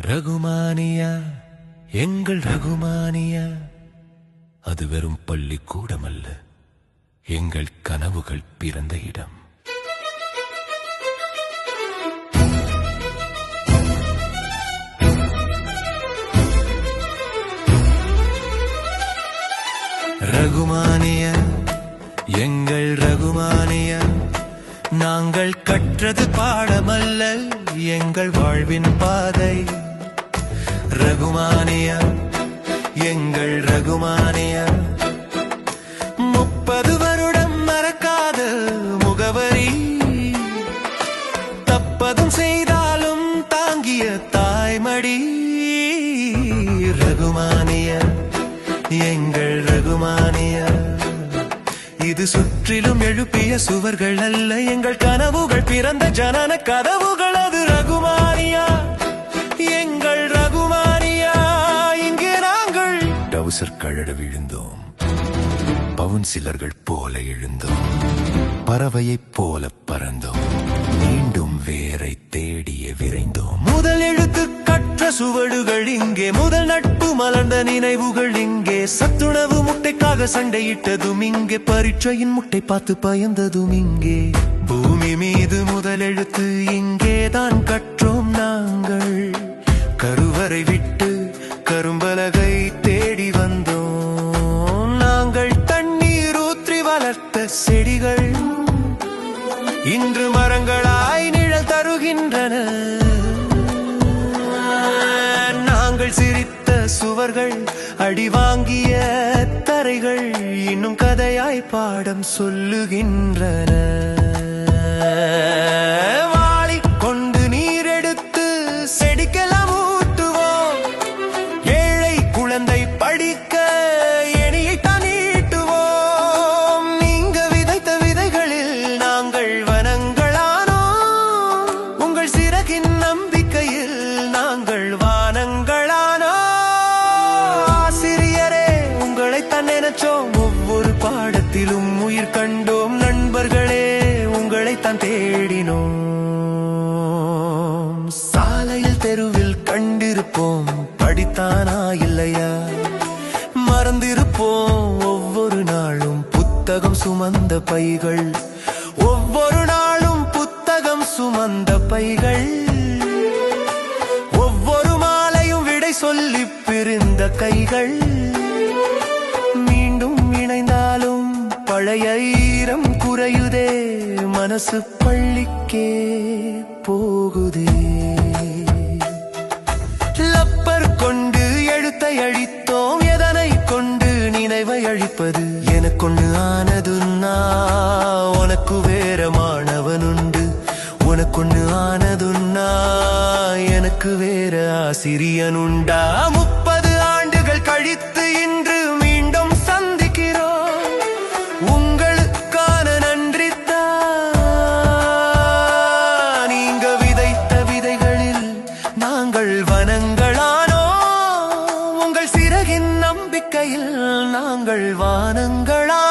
ரகுமானியா எங்கள் ரகுமானியா. அது வெறும் பள்ளிக்கூடமல்ல எங்கள் கனவுகள் பிறந்த இடம். ரகுமானிய எங்கள் ரகுமானிய. நாங்கள் கற்றது பாடமல்ல எங்கள் வாழ்வின் பாதை. ரகுமானியா எங்கள் ரகுமானியா. முப்பது வருடம் மறக்காத முகவரி. தப்பதும் செய்தாலும் தாங்கிய தாய்மடி. ரகுமானியா எங்கள் ரகுமானியா. இது சுற்றிலும் எழுப்பிய சுவர்கள் அல்ல எங்கள் கனவுகள் பிறந்த ஜனன கதவுகள். டவுசர் கழட விழுந்தோம். பவுன் சிலர்கள் போல எழுந்தோம். பறவையைப் போல பறந்தோம். மீண்டும் வேரை தேடிய விரைந்தோம். முதல் எழுத்து கற்ற சுவடுகள் இங்கே முதல் நட்பு மலர்ந்த நினைவுகள் இங்கே. சத்துணவு முட்டைக்காக சண்டையிட்டதும் இங்கே பரீட்சையின் முட்டை பார்த்து பயந்ததும் இங்கே. பூமி மீது முதல் எழுத்து இங்கேதான் தான் கட்ட உங்களை தேடி வந்தோம். நாங்கள் தண்ணீர் ஊற்றி வளர்த்த செடிகள் இன்று மரங்களாய் நிழல் தருகின்றன. நாங்கள் சிரித்த சுவர்கள் அடிவாங்கிய தரைகள் இன்னும் கதையாய் பாடம் சொல்லுகின்றன. கண்டோம் நண்பர்களே உங்களைத்தான் தேடினோம். சாலையில் தெருவில் கண்டிருப்போம். படித்தானா இல்லையா? மறந்திருப்போம். ஒவ்வொரு நாளும் புத்தகம் சுமந்த பைகள். ஒவ்வொரு நாளும் புத்தகம் சுமந்த பைகள். ஒவ்வொரு மாலையும் விடை சொல்லி பிரிந்த கைகள். மீண்டும் இணைந்தாலும் பழைய மனசு பள்ளிக்கே போகுதே. லப்பர் கொண்டு எழுத்தை அழித்தோம் எதனை கொண்டு நினைவை அழிப்பது? எனக்கொண்டு ஆனது உனக்கு வேற மாணவனுண்டு. உனக்கொண்டு ஆனது நான் எனக்கு வேற ஆசிரியனுண்டா. முப்பது நாங்கள் வானங்களா